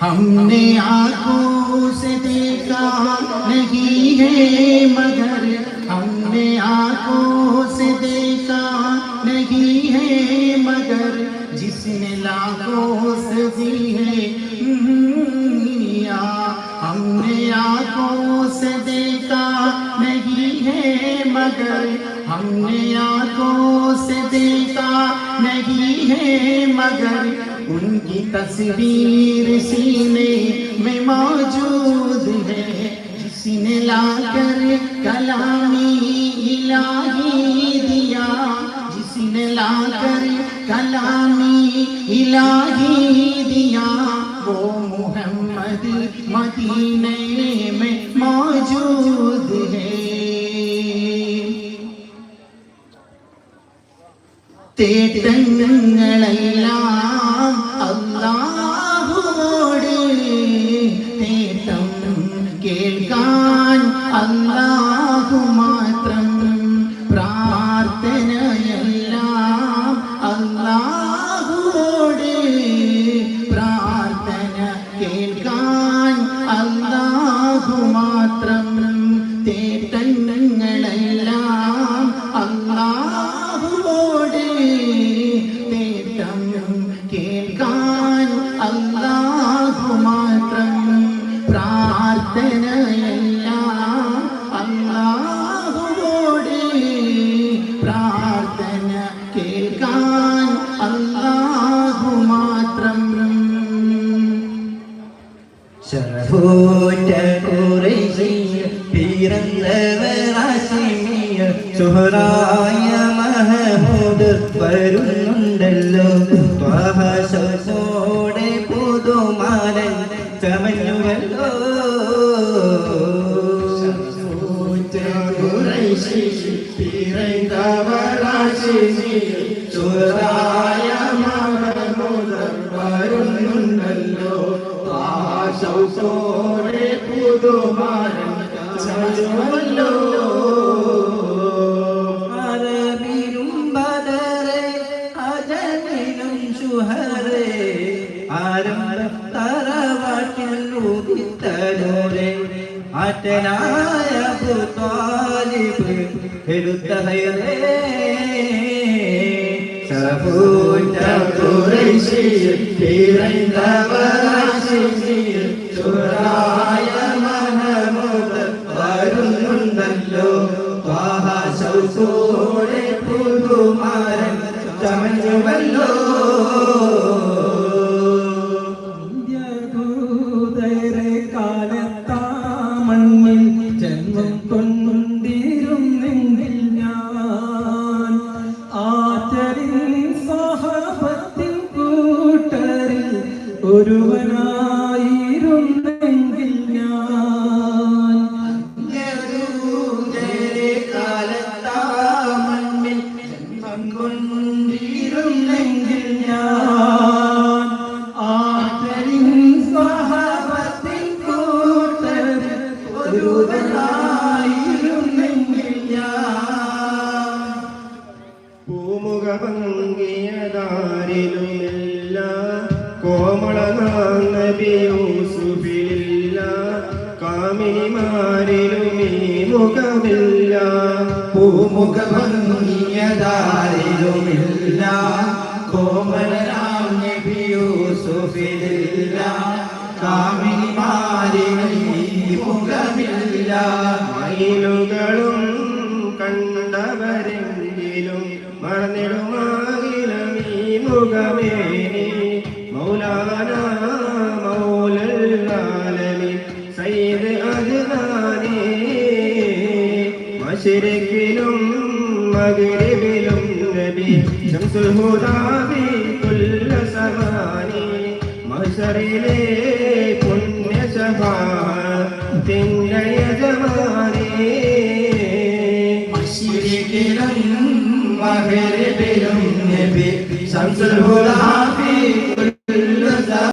हमने आँखों से देखा नहीं है मगर हमने आँखों से देखा नहीं है मगर जिसने लाखों से दी है مگر ہم نے آنکھوں سے دیکھا نہیں ہے مگر ان کی تصویر سینے میں موجود ہے جس نے لا کر کلامی الہی دیا جس نے لا کر کلامی الہی دیا۔ وہ محمد مدینے میں തേട്ടങ്ങളെല്ലാം അല്ലാഹുവോട് തേട്ടം കേൾക്കാൻ അല്ലാഹു മാത്രം പ്രാർത്ഥനയെല്ലാം അല്ലാഹുവോട് പ്രാർത്ഥന കേൾക്കാൻ അല്ലാഹു മാത്രം ശരഫൂറ്റ കുറേശിയ പിറന്നവരാശിമിയ സുഹറായ മഹമൂദ് വരുന്നുണ്ടല്ലോ. ത്വഹസോടെ പുതുമാലൻ ചമഞ്ഞുവല്ലോ. ചുരായ ആശോടെ പുതുമാരൻ ചമഞ്ഞുവല്ലോ അറബിനും ബദറെ അജമിനും ശുഹറെ ആരംഭ തറവാട്ടിൽ ഉദിത്തലോരെ ചമഞ്ഞുവല്ലോ പൂമുഖഭംഗിയതാരിലുമില്ല കോമളനാന്നബിയൂസുഫിലില്ല കാമിനിമാരിലുമീ മുഖമില്ല. പൂമുഖ ഭംഗിയതാരിലുമില്ല നബി സയ്യിദ് അദ്നാനി മശരിക്കിലും മഗ്രിബിലും നബി ശംസുൽ ഹുദാബി കുല്ല സമാനി മഹ്ശറിലെ പുണ്യ സഭാത്തിന്റെ യജമാനേ. മശരിക്കിലും മഗ്രിബിലും നബി ശംസുൽ ഹുദാ